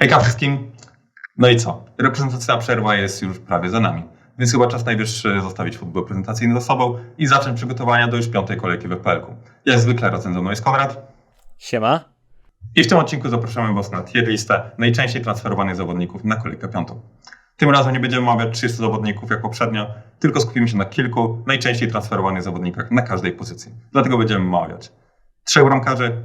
Hejka wszystkim. No i co? Reprezentacyjna przerwa jest już prawie za nami. Więc chyba czas najwyższy zostawić futbol prezentacyjny za sobą i zacząć przygotowania do już piątej kolejki w FPL-ku. Jak zwykle razem ze mną jest Konrad. Siema. I w tym odcinku zapraszamy Was na tier listę najczęściej transferowanych zawodników na kolejkę piątą. Tym razem nie będziemy omawiać 30 zawodników jak poprzednio, tylko skupimy się na kilku najczęściej transferowanych zawodnikach na każdej pozycji. Dlatego będziemy omawiać trzech bramkarzy,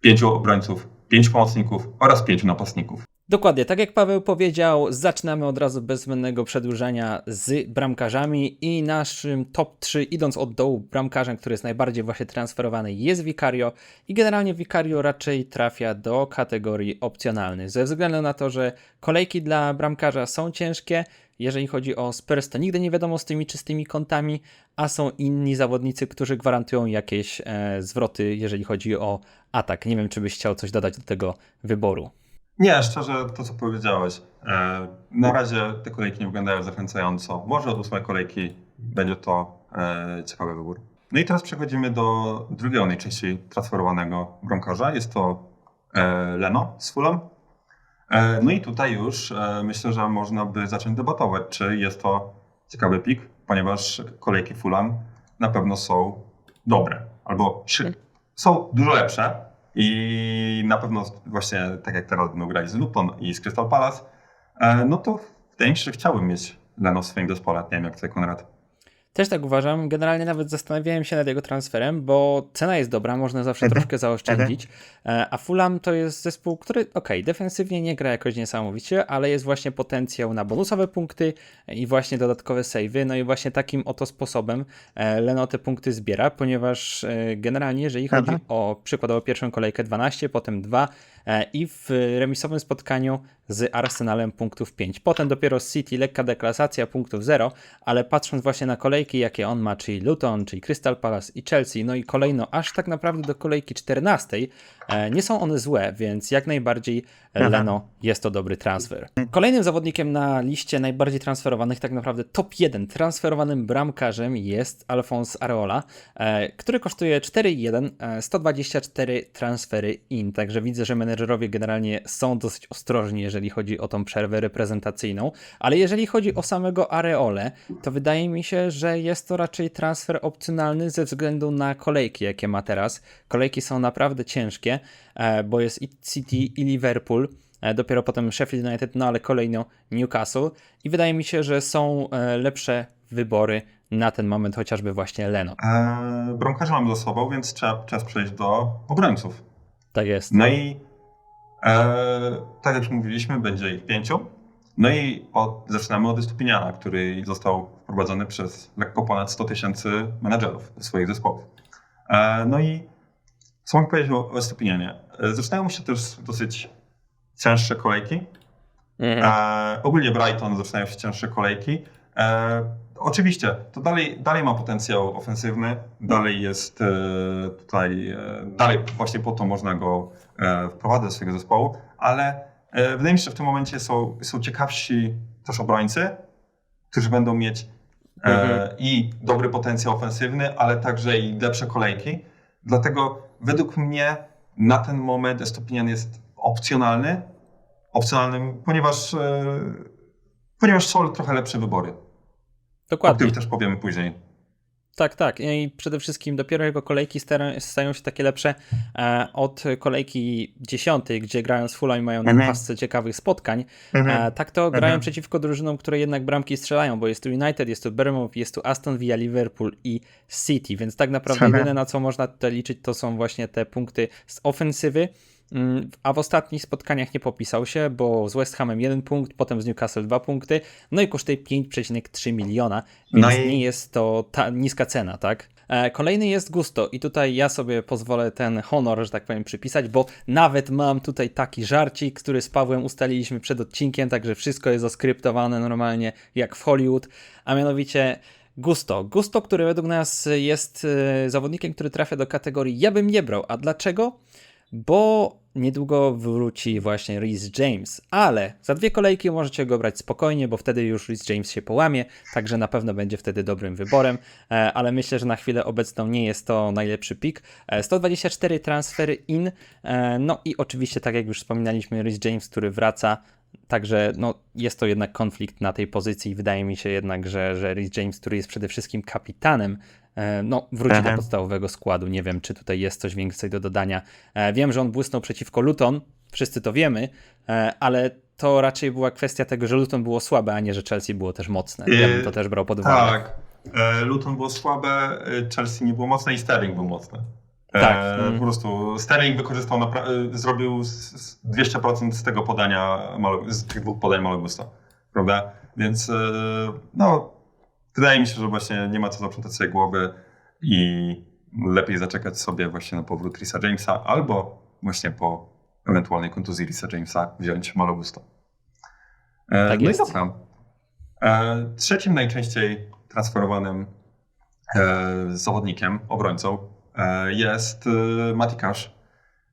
pięciu obrońców, pięciu pomocników oraz pięciu napastników. Dokładnie, tak jak Paweł powiedział, zaczynamy od razu bez zbędnego przedłużania z bramkarzami i naszym top 3, idąc od dołu, bramkarzem, który jest najbardziej właśnie transferowany jest Vicario i generalnie Vicario raczej trafia do kategorii opcjonalnej, ze względu na to, że kolejki dla bramkarza są ciężkie, jeżeli chodzi o Spurs, to nigdy nie wiadomo z tymi czystymi kątami, a są inni zawodnicy, którzy gwarantują jakieś e, zwroty, jeżeli chodzi o atak. Nie wiem, czy byś chciał coś dodać do tego wyboru. Nie, szczerze, to co powiedziałeś. E, na razie te kolejki nie wyglądają zachęcająco. Może od ósmej kolejki będzie to e, ciekawy wybór. No i teraz przechodzimy do drugiego najczęściej transferowanego bramkarza. Jest to e, Leno z Fulham. E, no i tutaj już e, myślę, że można by zacząć debatować, czy jest to ciekawy pik, ponieważ kolejki Fulham na pewno są dobre. Albo szy- są dużo lepsze i na pewno właśnie tak jak teraz będą grali z Luton i z Crystal Palace, e, no to wydaje mi się, chciałbym mieć Leno w swoim zespole. Nie wiem jak tutaj Konrad. Też tak uważam. Generalnie nawet zastanawiałem się nad jego transferem, bo cena jest dobra, można zawsze Mhm. troszkę zaoszczędzić. E, A Fulham to jest zespół, który, okej, defensywnie nie gra jakoś niesamowicie, ale jest właśnie potencjał na bonusowe punkty i właśnie dodatkowe savey. No i właśnie takim oto sposobem e, Leno te punkty zbiera, ponieważ e, generalnie, jeżeli chodzi Mhm. o przykładowo pierwszą kolejkę 12, potem 2 e, i w remisowym spotkaniu z Arsenalem punktów 5. Potem dopiero City lekka deklasacja punktów 0, ale patrząc właśnie na kolejki, jakie on ma, czyli Luton, czyli Crystal Palace i Chelsea, no i kolejno aż tak naprawdę do kolejki 14, e, nie są one złe, więc jak najbardziej e, Aha. Leno jest to dobry transfer. Kolejnym zawodnikiem na liście najbardziej transferowanych, tak naprawdę top 1 transferowanym bramkarzem jest Alphonse Areola, e, który kosztuje 4,1, e, 124 transfery in, także widzę, że menedżerowie generalnie są dosyć ostrożni, jeżeli chodzi o tą przerwę reprezentacyjną, ale jeżeli chodzi o samego Areole, to wydaje mi się, że jest to raczej transfer opcjonalny ze względu na kolejki, jakie ma teraz. Kolejki są naprawdę ciężkie, e, bo jest i City i Liverpool, e, dopiero potem Sheffield United, no ale kolejno Newcastle i wydaje mi się, że są e, lepsze wybory na ten moment, chociażby właśnie Leno. E, bramkarza mamy za sobą, więc trzeba czas przejść do obrońców. Tak jest. No i tak jak już mówiliśmy, będzie ich pięciu. No i od, zaczynamy od Estupiniana, który został wprowadzony przez lekko ponad 100 tysięcy menedżerów swoich zespołów. E, no i co mogę powiedzieć o, o Estupinianie? E, zaczynają się też dosyć cięższe kolejki. Mhm. E, ogólnie Brighton zaczynają się cięższe kolejki. Oczywiście, to dalej, dalej ma potencjał ofensywny, dalej jest e, tutaj, e, dalej właśnie po to można go e, wprowadzać do swojego zespołu, ale wydaje mi się, że w tym momencie są, są ciekawsi też obrońcy, którzy będą mieć Mhm. i dobry potencjał ofensywny, ale także i lepsze kolejki. Dlatego według mnie na ten moment Estopinian jest opcjonalny, opcjonalnym, ponieważ, ponieważ są trochę lepsze wybory, o Dokładnie. których też powiemy później. Tak, tak. I przede wszystkim dopiero jego kolejki stają się takie lepsze e, od kolejki dziesiątej, gdzie grają z Fulham i mają na Mhm. pasce ciekawych spotkań. Mhm. E, tak to grają Mhm. przeciwko drużynom, które jednak bramki strzelają, bo jest tu United, jest tu Bournemouth, jest tu Aston Villa, Liverpool i City, więc tak naprawdę jedyne na co można tutaj liczyć to są właśnie te punkty z ofensywy. Mm, A w ostatnich spotkaniach nie popisał się, bo z West Hamem 1 punkt, potem z Newcastle 2 punkty, no i kosztuje 5,3 miliona, więc No i- nie jest to ta niska cena, tak? E, Kolejny jest Gusto i tutaj ja sobie pozwolę ten honor, że tak powiem, przypisać, bo nawet mam tutaj taki żarcik, który z Pawłem ustaliliśmy przed odcinkiem, także wszystko jest oskryptowane normalnie jak w Hollywood, a mianowicie Gusto. Gusto, który według nas jest e, zawodnikiem, który trafia do kategorii ja bym nie brał. A dlaczego? Bo niedługo wróci właśnie Reese James, ale za dwie kolejki możecie go brać spokojnie, bo wtedy już Reese James się połamie, także na pewno będzie wtedy dobrym wyborem, e, ale myślę, że na chwilę obecną nie jest to najlepszy pik. E, 124 transfery in, e, no i oczywiście, tak jak już wspominaliśmy, Reese James, który wraca, Także no, jest to jednak konflikt na tej pozycji. Wydaje mi się jednak, że, że Reece James, który jest przede wszystkim kapitanem, e, no, wróci do Mhm. podstawowego składu. Nie wiem, czy tutaj jest coś więcej do dodania. E, Wiem, że on błysnął przeciwko Luton, wszyscy to wiemy, e, ale to raczej była kwestia tego, że Luton było słabe, a nie, że Chelsea było też mocne. Ja bym to też brał pod uwagę. Tak. E, Luton było słabe, e, Chelsea nie było mocne i Sterling był mocny. E, Tak. Po prostu Sterling wykorzystał, e, zrobił z- z 200% z tego podania, z tych dwóch podań Malogusta. Prawda? Więc e, no, wydaje mi się, że właśnie nie ma co zaprzątać sobie głowy i lepiej zaczekać sobie właśnie na powrót Risa Jamesa albo właśnie po ewentualnej kontuzji Risa Jamesa wziąć Malogusta. E, Tak no jest. i dobra. E, trzecim najczęściej transferowanym e, zawodnikiem, obrońcą e, jest e, Mati Cash.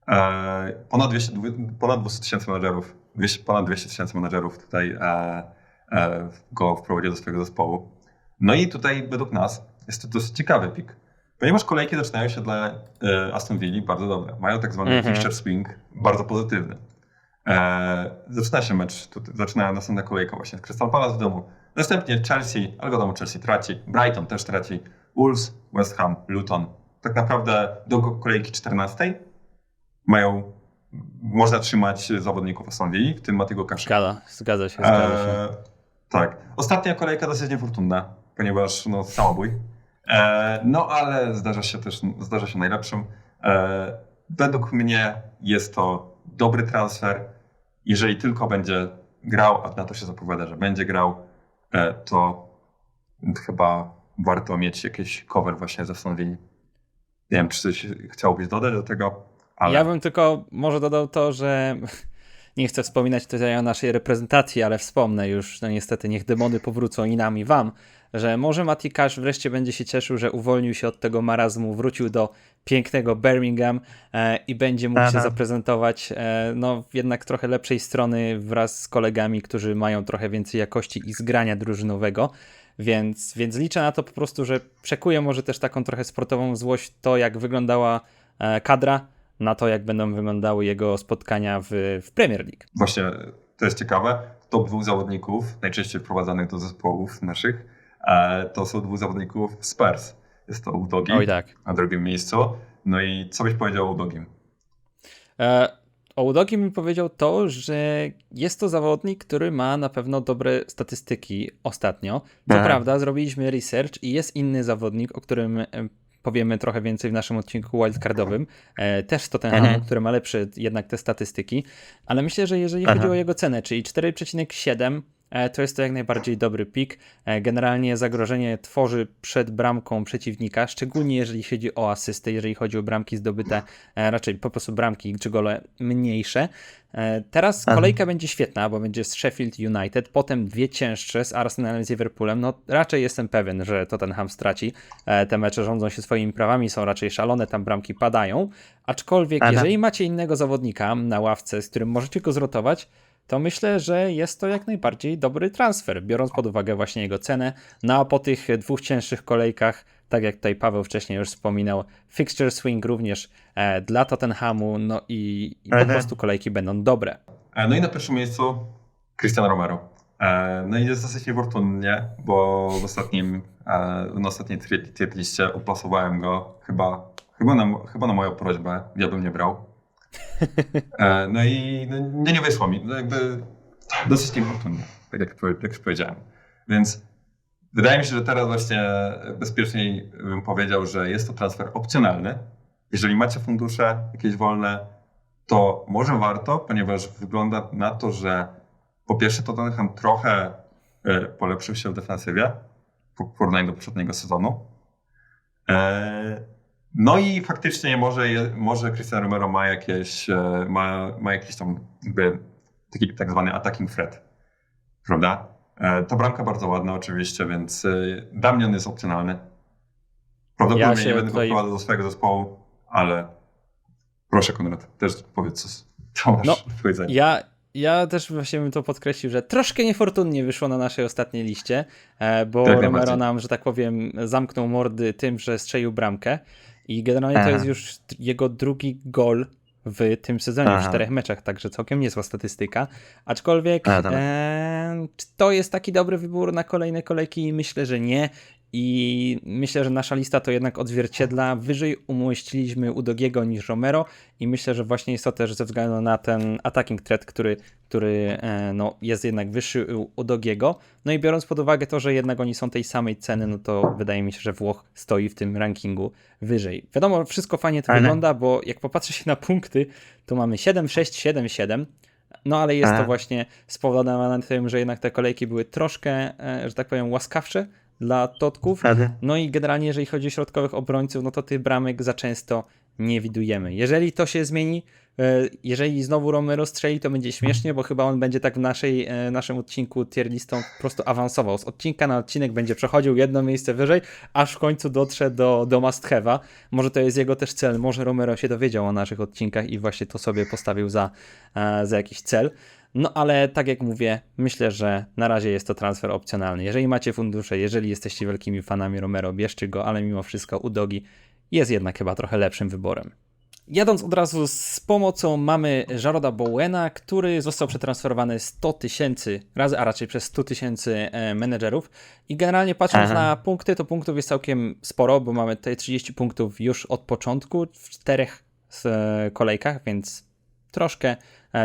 E, ponad 200 ponad 200 tysięcy menadżerów, 200, ponad 200 tysięcy menadżerów tutaj e, e, go wprowadził do swojego zespołu. No i tutaj według nas jest to dosyć ciekawy pik, ponieważ kolejki zaczynają się dla e, Aston Villa bardzo dobre. Mają tak zwany Mhm. fixture swing, bardzo pozytywny. E, zaczyna się mecz, tutaj, zaczyna następna kolejka właśnie. Crystal Palace w domu. Następnie Chelsea, ale wiadomo Chelsea traci, Brighton też traci, Wolves, West Ham, Luton. Tak naprawdę do ko- kolejki 14 mają, można trzymać zawodników Aston Villa, w tym Matiego Kasza. Zgadza, zgadza się, zgadza się. E, tak. Ostatnia kolejka dosyć niefortunna, ponieważ no, samobój. E, no ale zdarza się też, zdarza się najlepszym. E, według mnie jest to dobry transfer. Jeżeli tylko będzie grał, a na to się zapowiada, że będzie grał, e, to chyba warto mieć jakiś cover właśnie Stonville. Nie wiem, czy coś chciałbyś dodać do tego, ale... Ja bym tylko może dodał to, że nie chcę wspominać tutaj o naszej reprezentacji, ale wspomnę już, no niestety, niech demony powrócą i nam i wam, że może Mati Cash wreszcie będzie się cieszył, że uwolnił się od tego marazmu, wrócił do pięknego Birmingham e, i będzie mógł się Aha. zaprezentować e, no jednak trochę lepszej strony wraz z kolegami, którzy mają trochę więcej jakości i zgrania drużynowego. Więc, więc liczę na to po prostu, że przekuje może też taką trochę sportową złość to, jak wyglądała e, kadra, na to, jak będą wyglądały jego spotkania w, w Premier League. Właśnie to jest ciekawe. Top dwóch zawodników, najczęściej wprowadzanych do zespołów naszych, e, to są dwóch zawodników Spurs. Jest to Udogi Oj tak. na drugim miejscu. No i co byś powiedział o Udogim? E, o Udogim bym powiedział to, że jest to zawodnik, który ma na pewno dobre statystyki ostatnio. Co Tak. prawda, zrobiliśmy research i jest inny zawodnik, o którym powiemy trochę więcej w naszym odcinku wildcardowym. E, też z Tottenhamu, Mhm. który ma lepsze jednak te statystyki. Ale myślę, że jeżeli Aha. chodzi o jego cenę, czyli 4,7 e, to jest to jak najbardziej dobry pik. E, Generalnie zagrożenie tworzy przed bramką przeciwnika, szczególnie jeżeli chodzi o asysty, jeżeli chodzi o bramki zdobyte, e, raczej po prostu bramki czy gole mniejsze. E, Teraz Aha. kolejka będzie świetna, bo będzie z Sheffield United, potem dwie cięższe z Arsenalem z Liverpoolem. No raczej jestem pewien, że Tottenham straci. E, Te mecze rządzą się swoimi prawami, są raczej szalone, tam bramki padają. Aczkolwiek, Aha. jeżeli macie innego zawodnika na ławce, z którym możecie go zrotować, to myślę, że jest to jak najbardziej dobry transfer, biorąc pod uwagę właśnie jego cenę. No a po tych dwóch cięższych kolejkach, tak jak tutaj Paweł wcześniej już wspominał, fixture swing również e, dla Tottenhamu, no i, i po Mhm. prostu kolejki będą dobre. E, no i na pierwszym miejscu Cristiano Romero. E, no i jest dosyć niefortunnie, bo w ostatnim, e, na ostatniej tier liście uplasowałem go chyba, chyba, na, chyba na moją prośbę, ja bym nie brał. E, no i no, nie, nie wyszło mi. No jakby dosyć niefortunnie, tak jak, jak już powiedziałem. Więc wydaje mi się, że teraz właśnie bezpieczniej bym powiedział, że jest to transfer opcjonalny. Jeżeli macie fundusze jakieś wolne, to może warto, ponieważ wygląda na to, że po pierwsze Tottenham trochę e, polepszył się w defensywie w porównaniu do poprzedniego sezonu. No i faktycznie może, może Cristiano Romero ma jakieś, e, ma, ma jakiś tam jakby taki tak zwany attacking threat, prawda? E, Ta bramka bardzo ładna oczywiście, więc e, on jest opcjonalny. Prawdopodobnie Ja nie będę tutaj- go wprowadzał do swojego zespołu, ale proszę Konrad, też powiedz coś. To masz No, do powiedzenia. Ja, ja też właśnie bym to podkreślił, że troszkę niefortunnie wyszło na naszej ostatniej liście, bo Jak Romero nam, że tak powiem, zamknął mordy tym, że strzelił bramkę i generalnie to Aha. jest już jego drugi gol w tym sezonie, w Aha. czterech meczach, także całkiem niezła statystyka. Aczkolwiek A, e, czy to jest taki dobry wybór na kolejne kolejki? Myślę, że nie. I myślę, że nasza lista to jednak odzwierciedla. Wyżej umieściliśmy Udogiego niż Romero i myślę, że właśnie jest to też ze względu na ten attacking threat, który, który e, no, jest jednak wyższy u Udogiego. No i biorąc pod uwagę to, że jednak oni są tej samej ceny, no to wydaje mi się, że Włoch stoi w tym rankingu wyżej. Wiadomo, wszystko fajnie to Ale- wygląda, bo jak popatrzy się na punkty, to mamy 7, 6, 7, 7. No ale jest to Aha. właśnie spowodowane tym, że jednak te kolejki były troszkę, e, że tak powiem, łaskawsze dla Totków. No i generalnie, jeżeli chodzi o środkowych obrońców, no to tych bramek za często nie widujemy. Jeżeli to się zmieni, e, jeżeli znowu Romero strzeli, to będzie śmiesznie, bo chyba on będzie tak w naszej, e, naszym odcinku tier listą po prostu awansował. Z odcinka na odcinek będzie przechodził jedno miejsce wyżej, aż w końcu dotrze do, do must have'a. Może to jest jego też cel, może Romero się dowiedział o naszych odcinkach i właśnie to sobie postawił za, e, za jakiś cel. No ale tak jak mówię, myślę, że na razie jest to transfer opcjonalny. Jeżeli macie fundusze, jeżeli jesteście wielkimi fanami Romero, bierzcie go, ale mimo wszystko Udogi jest jednak chyba trochę lepszym wyborem. Jadąc od razu z pomocą mamy Jaroda Bowena, który został przetransferowany 100 tysięcy razy, a raczej przez 100 tysięcy e, menedżerów. I generalnie patrząc Aha. na punkty, to punktów jest całkiem sporo, bo mamy tutaj 30 punktów już od początku w czterech e, kolejkach, więc troszkę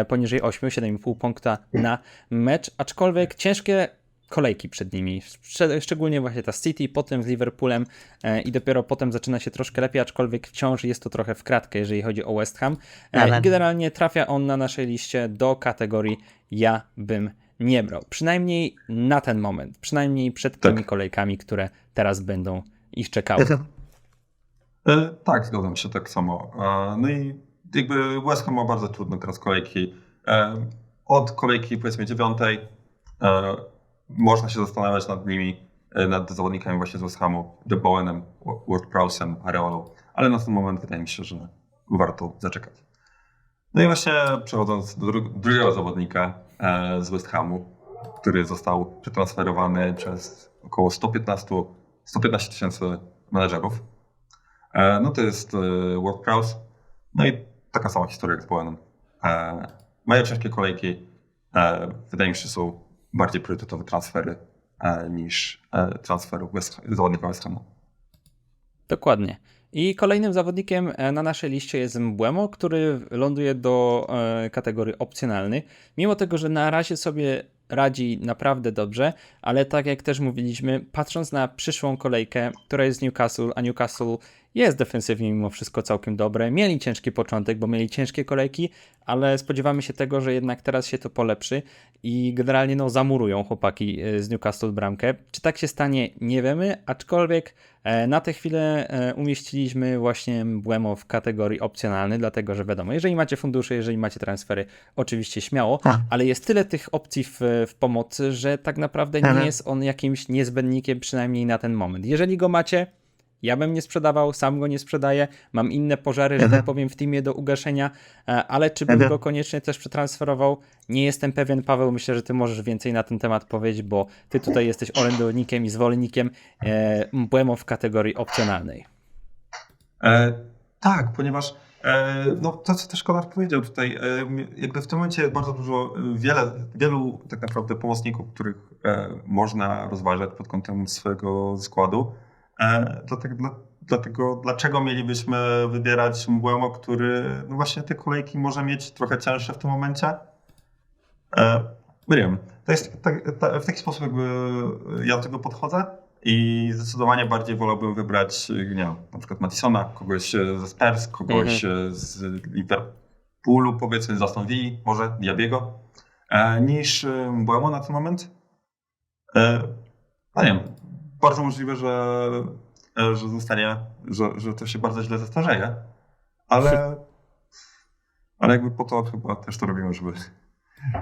poniżej 8, 7,5 punkta na mecz, aczkolwiek ciężkie kolejki przed nimi, Szcz- szczególnie właśnie ta City, potem z Liverpoolem e, i dopiero potem zaczyna się troszkę lepiej, aczkolwiek wciąż jest to trochę w kratkę, jeżeli chodzi o West Ham e, Ale- generalnie trafia on na naszej liście do kategorii ja bym nie brał, przynajmniej na ten moment, przynajmniej przed Tak. tymi kolejkami, które teraz będą ich czekały. E, tak, zgadzam się tak samo. E, no i jakby West Ham ma bardzo trudno teraz kolejki. E, od kolejki powiedzmy dziewiątej e, można się zastanawiać nad nimi, e, nad zawodnikami właśnie z West Hamu, The Bowenem, Ward-Prowsem, Areolą, ale na ten moment wydaje mi się, że warto zaczekać. No i właśnie przechodząc do dru- drugiego zawodnika z West Hamu, który został przetransferowany przez około 115 115 tysięcy menedżerów. No to jest e, WordPress. No i taka sama historia jak z Bowenem. E, Mają ciężkie kolejki. E, Wydaje mi się, że są bardziej priorytetowe transfery e, niż e, transfer West, zawodnika West Hamu. Dokładnie. I kolejnym zawodnikiem e, na naszej liście jest Mbłemo, który ląduje do e, kategorii opcjonalny. Mimo tego, że na razie sobie radzi naprawdę dobrze, ale tak jak też mówiliśmy, patrząc na przyszłą kolejkę, która jest Newcastle, a Newcastle jest defensywnie mimo wszystko całkiem dobre. Mieli ciężki początek, bo mieli ciężkie kolejki, ale spodziewamy się tego, że jednak teraz się to polepszy i generalnie no zamurują chłopaki e, z Newcastle bramkę. Czy tak się stanie, nie wiemy, aczkolwiek na tę chwilę e, umieściliśmy właśnie Błemo w kategorii opcjonalny, dlatego że wiadomo, jeżeli macie fundusze, jeżeli macie transfery, oczywiście śmiało, Tak. ale jest tyle tych opcji w, w pomocy, że tak naprawdę nie Mhm. jest on jakimś niezbędnikiem, przynajmniej na ten moment. Jeżeli go macie, ja bym nie sprzedawał, sam go nie sprzedaję. Mam inne pożary, że Mhm. tak powiem, w teamie do ugaszenia, e, ale czy bym Mhm. go koniecznie też przetransferował? Nie jestem pewien, Paweł. Myślę, że ty możesz więcej na ten temat powiedzieć, bo ty tutaj jesteś orędownikiem i zwolennikiem e, Mbłemo w kategorii opcjonalnej. E, tak, ponieważ e, no, to, co też Konrad powiedział tutaj, e, jakby w tym momencie bardzo dużo, wiele, wielu tak naprawdę pomocników, których można rozważać pod kątem swojego składu. Dlatego, dla, dlatego dlaczego mielibyśmy wybierać Mbłemo, który no właśnie te kolejki może mieć trochę cięższe w tym momencie? Nie wiem. To jest tak, ta, w taki sposób jakby ja do tego podchodzę i zdecydowanie bardziej wolałbym wybrać, nie wiem, na przykład Matisona, kogoś e, ze Spurs, kogoś e, z Liverpoolu, powiedzmy z Aston Villa, może Diabiego, e, niż Mbeumo na ten moment. E, no nie wiem, bardzo możliwe, że, e, że zostanie, że, że to się bardzo źle zestarzeje, ale, ale jakby po to chyba też to robimy, żeby,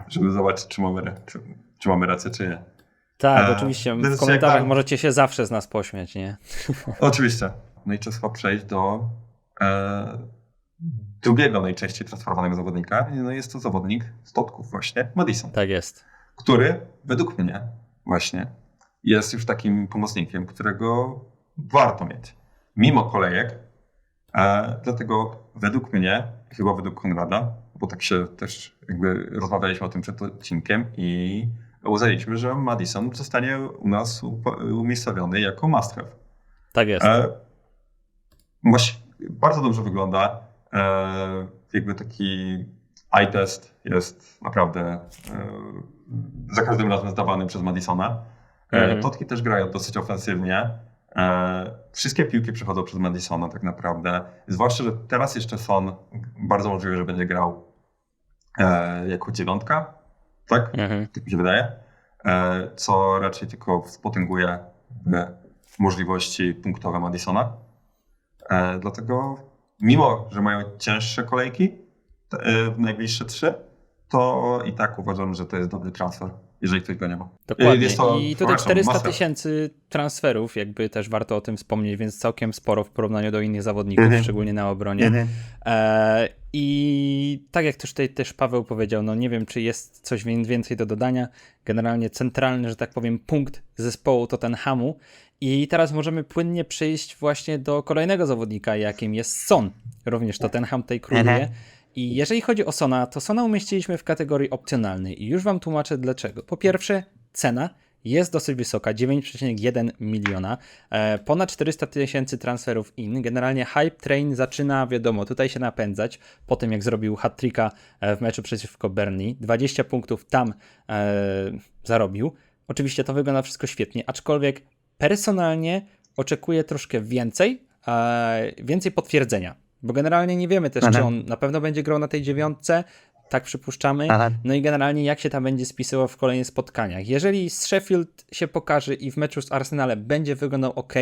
żeby zobaczyć, czy mamy, czy, czy mamy rację, czy nie. Tak, oczywiście. W komentarzach jak- możecie się zawsze z nas pośmiać, nie? Oczywiście. No i chyba przejść do, e, drugiego najczęściej transferowanego zawodnika. No jest to zawodnik z Totków właśnie, Madison, Tak jest. który według mnie właśnie jest już takim pomocnikiem, którego warto mieć. Mimo kolejek, e, dlatego według mnie, chyba według Konrada, bo tak się też jakby rozmawialiśmy o tym przed odcinkiem i uznaliśmy, że Madison zostanie u nas umiejscowiony jako must have. Tak jest. E, bardzo dobrze wygląda. E, jakby taki eye test jest naprawdę e, za każdym razem zdawany przez Madisona. E, Mhm. Totki też grają dosyć ofensywnie. E, wszystkie piłki przechodzą przez Madisona tak naprawdę. Zwłaszcza, że teraz jeszcze Son bardzo możliwe, że będzie grał e, jako dziewiątka. Tak? Mhm. tak mi się wydaje, e, co raczej tylko spotęguje e, możliwości punktowe Madisona. E, Dlatego, mimo że mają cięższe kolejki, e, najbliższe trzy, to i tak uważam, że to jest dobry transfer, jeżeli ktoś go nie ma. Dokładnie. To, I tutaj przepraszam, 400 must have. tysięcy transferów, jakby też warto o tym wspomnieć, więc całkiem sporo w porównaniu do innych zawodników, Mhm. szczególnie na obronie. E, I tak jak też tutaj też Paweł powiedział, no nie wiem, czy jest coś wię- więcej do dodania. Generalnie centralny, że tak powiem, punkt zespołu Tottenhamu. I teraz możemy płynnie przejść właśnie do kolejnego zawodnika, jakim jest Son. Również Tottenham tutaj króluje. I jeżeli chodzi o Sona, to Sona umieściliśmy w kategorii opcjonalnej i już wam tłumaczę dlaczego. Po pierwsze, cena jest dosyć wysoka, 9,1 miliona, e, ponad 400 tysięcy transferów in. Generalnie hype train zaczyna, wiadomo, tutaj się napędzać po tym, jak zrobił hat-tricka e, w meczu przeciwko Burnley. 20 punktów tam e, zarobił. Oczywiście to wygląda wszystko świetnie, aczkolwiek personalnie oczekuję troszkę więcej, e, więcej potwierdzenia. Bo generalnie nie wiemy też, Aha. czy on na pewno będzie grał na tej dziewiątce, tak przypuszczamy. Aha. No i generalnie jak się tam będzie spisywał w kolejnych spotkaniach. Jeżeli z Sheffield się pokaże i w meczu z Arsenalem będzie wyglądał ok,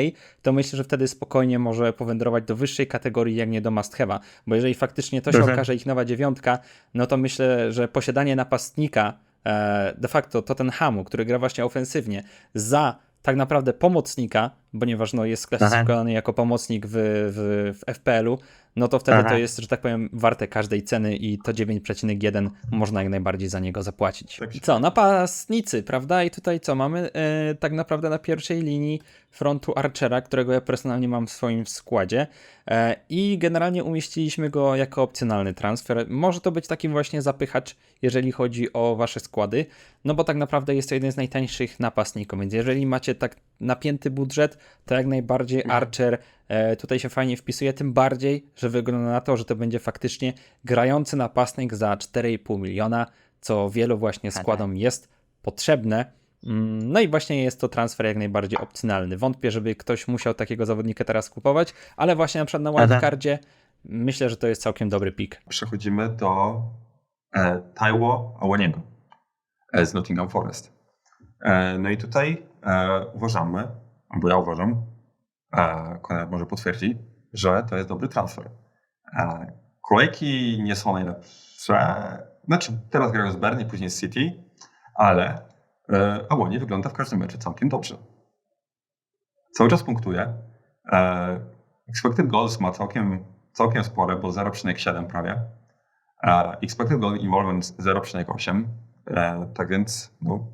to myślę, że wtedy spokojnie może powędrować do wyższej kategorii, jak nie do must have'a. Bo jeżeli faktycznie to się Dobrze. okaże ich nowa dziewiątka, no to myślę, że posiadanie napastnika e, de facto Tottenhamu, który gra właśnie ofensywnie, za tak naprawdę pomocnika, ponieważ no, jest klasyfikowany jako pomocnik w, w, w FPL-u, no to wtedy Aha. to jest, że tak powiem, warte każdej ceny i to 9,1 można jak najbardziej za niego zapłacić. Tak Co, napastnicy, prawda? I tutaj co, mamy e, tak naprawdę na pierwszej linii frontu Archera, którego ja personalnie mam w swoim składzie e, i generalnie umieściliśmy go jako opcjonalny transfer. Może to być taki właśnie zapychacz, jeżeli chodzi o wasze składy, no bo tak naprawdę jest to jeden z najtańszych napastników, więc jeżeli macie tak napięty budżet, to jak najbardziej Archer e, tutaj się fajnie wpisuje, tym bardziej, że wygląda na to, że to będzie faktycznie grający napastnik za 4,5 miliona, co wielu właśnie składom jest potrzebne. Mm, No i właśnie jest to transfer jak najbardziej opcjonalny. Wątpię, żeby ktoś musiał takiego zawodnika teraz kupować, ale właśnie na przykład na Aha. wildcardzie myślę, że to jest całkiem dobry pik. Przechodzimy do e, Taiwo Awoniego e, z Nottingham Forest. E, no i tutaj e, uważamy, albo ja uważam, e, Konrad może potwierdzi, że to jest dobry transfer. Kolejki nie są najlepsze. Znaczy, teraz grają z Bernie, później z City, ale e, Awoni wygląda w każdym meczu całkiem dobrze. Cały czas punktuje. E, expected goals ma całkiem, całkiem spore, bo 0,7 prawie. Expected goal involvement 0,8. E, tak więc no,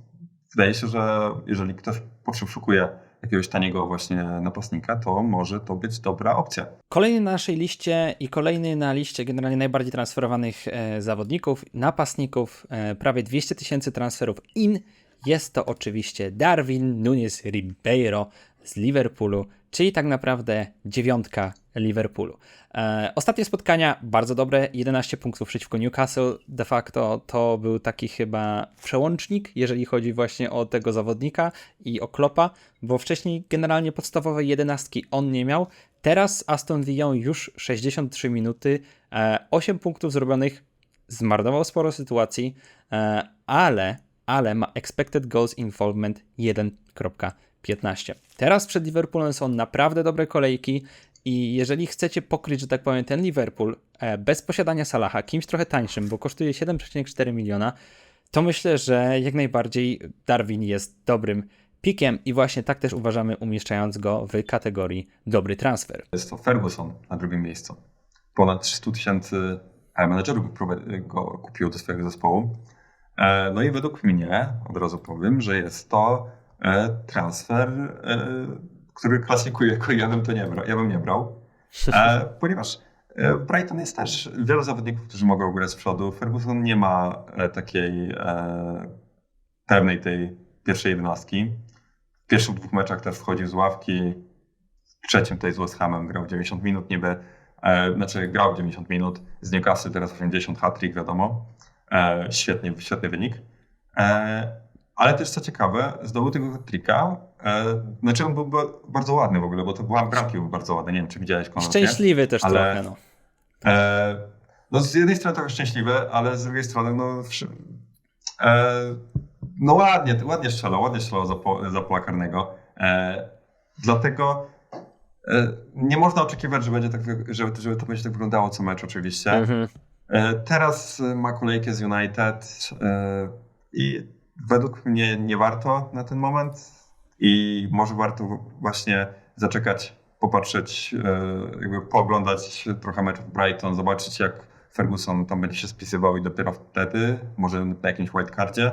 wydaje się, że jeżeli ktoś poszukuje jakiegoś taniego właśnie napastnika, to może to być dobra opcja. Kolejny na naszej liście i kolejny na liście generalnie najbardziej transferowanych e, zawodników, napastników, e, prawie 200 tysięcy transferów in. Jest to oczywiście Darwin Nunes Ribeiro z Liverpoolu, czyli tak naprawdę dziewiątka Liverpoolu. E, ostatnie spotkania bardzo dobre, 11 punktów przeciwko Newcastle. De facto to był taki chyba przełącznik, jeżeli chodzi właśnie o tego zawodnika i o Klopa, bo wcześniej generalnie podstawowej jedenastki on nie miał. Teraz Aston Villa już 63 minuty, e, 8 punktów zrobionych, zmarnował sporo sytuacji, e, ale, ale ma expected goals involvement 1.15. Teraz przed Liverpoolem są naprawdę dobre kolejki i jeżeli chcecie pokryć, że tak powiem, ten Liverpool e, bez posiadania Salaha, kimś trochę tańszym, bo kosztuje 7,4 miliona, to myślę, że jak najbardziej Darwin jest dobrym pikiem i właśnie tak też uważamy, umieszczając go w kategorii dobry transfer. Jest to Ferguson na drugim miejscu. ponad 300 tysięcy menedżerów go kupiło do swojego zespołu. E, No i według mnie, od razu powiem, że jest to transfer, e, który klasyfikuje jako ja bym to nie brał. Ja bym nie brał, e, ponieważ e, Brighton jest też wielu zawodników, którzy mogą grać z przodu. Ferguson nie ma e, takiej e, pewnej tej pierwszej jedenastki. W pierwszych dwóch meczach też wchodził z ławki. W trzecim tej z West Hamem grał 90 minut niby. E, znaczy grał 90 minut. Z Newcastle teraz 80 hat-trick, wiadomo. E, świetnie, świetny wynik. Ale też co ciekawe, zdobył tego hat-tricka. E, znaczy on był ba- bardzo ładny w ogóle, bo to była bramki były bardzo ładne. Nie wiem, czy widziałeś Konrad, nie? Szczęśliwy też Ale- trochę, no. E, no z jednej strony trochę szczęśliwe, ale z drugiej strony no, e, no ładnie, ładnie strzelał, ładnie strzelał za, po, za pola karnego. E, dlatego e, nie można oczekiwać, że, będzie tak, żeby, żeby to będzie tak wyglądało co mecz oczywiście. Mhm. E, teraz ma kolejkę z United e, i według mnie nie warto na ten moment i może warto właśnie zaczekać, popatrzeć, e, jakby pooglądać trochę meczów Brighton, zobaczyć jak Ferguson tam będzie się spisywał i dopiero wtedy, może na jakimś wildcardzie,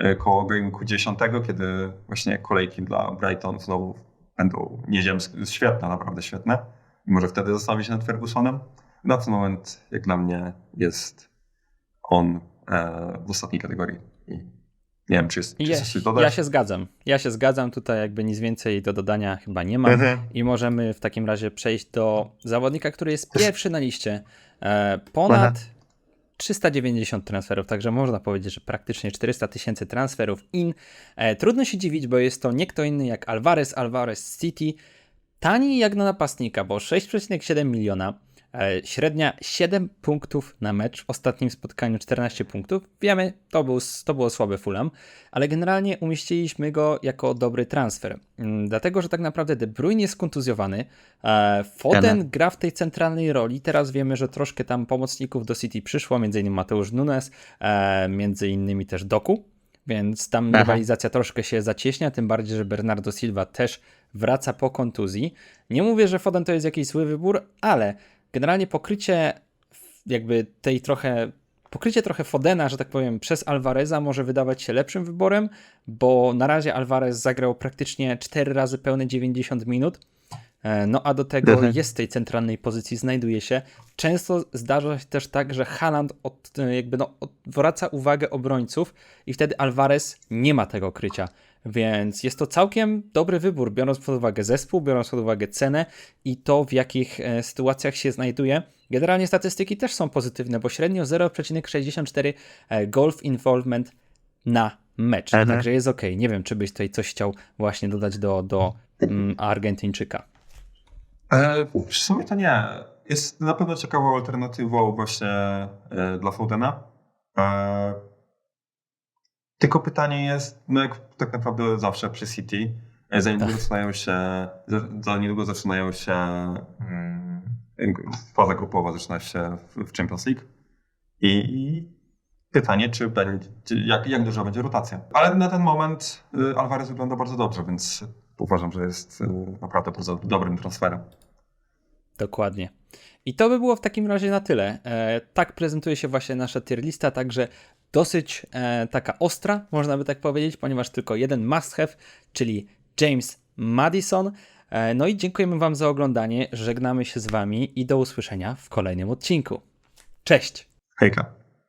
e, koło game'u 10, kiedy właśnie kolejki dla Brighton znowu będą nieziemskie, świetne, naprawdę świetne. I może wtedy zastanowić się nad Fergusonem. Na ten moment, jak dla mnie, jest on e, w ostatniej kategorii. Nie wiem, czy jest czy Ja, coś dodać. ja się zgadzam. Ja się zgadzam. Tutaj jakby nic więcej do dodania chyba nie mam. Mhm. I możemy w takim razie przejść do zawodnika, który jest pierwszy na liście. E, ponad 390 transferów, także można powiedzieć, że praktycznie 400 tysięcy transferów in. E, trudno się dziwić, bo jest to nie kto inny jak Alvarez, Alvarez City. Tani jak na napastnika, bo 6,7 miliona. E, Średnia 7 punktów na mecz. W ostatnim spotkaniu 14 punktów. Wiemy, to, był, to było słabe Fulham, ale generalnie umieściliśmy go jako dobry transfer. Mm, Dlatego, że tak naprawdę De Bruyne jest kontuzjowany. e, Foden gra w tej centralnej roli. Teraz wiemy, że troszkę tam pomocników do City przyszło, innymi Mateusz Nunes, e, między innymi też Doku. Więc tam Aha. rywalizacja troszkę się zacieśnia, tym bardziej, że Bernardo Silva też wraca po kontuzji. Nie mówię, że Foden to jest jakiś zły wybór, ale generalnie pokrycie jakby tej trochę pokrycie trochę Fodena, że tak powiem, przez Alvareza może wydawać się lepszym wyborem, bo na razie Alvarez zagrał praktycznie 4 razy pełne 90 minut. E, No a do tego Mhm. jest w tej centralnej pozycji, znajduje się. Często zdarza się też tak, że Haaland od, e, jakby no, odwraca uwagę obrońców i wtedy Alvarez nie ma tego krycia. Więc jest to całkiem dobry wybór, biorąc pod uwagę zespół, biorąc pod uwagę cenę i to, w jakich e, sytuacjach się znajduje. Generalnie statystyki też są pozytywne, bo średnio 0,64 e, golf involvement na mecz. Mhm. Także jest ok. Nie wiem, czy byś tutaj coś chciał właśnie dodać do, do mm, Argentyńczyka. E, w sumie to nie. Jest na pewno ciekawą alternatywą właśnie e, dla Foudena. E, tylko pytanie jest, no jak tak naprawdę zawsze przy City, e, za niedługo Tak. zaczynają się, za, za niedługo zaczynają się faza grupowa zaczyna się w, Champions League i, pytanie, czy będzie, jak, jak duża będzie rotacja. Ale na ten moment y, Alvarez wygląda bardzo dobrze, więc uważam, że jest y, naprawdę bardzo dobrym transferem. Dokładnie. I to by było w takim razie na tyle. E, tak prezentuje się właśnie nasza tier lista, także dosyć e, taka ostra, można by tak powiedzieć, ponieważ tylko jeden must have, czyli James Madison. E, no i dziękujemy Wam za oglądanie, żegnamy się z Wami i do usłyszenia w kolejnym odcinku. Cześć! Hejka.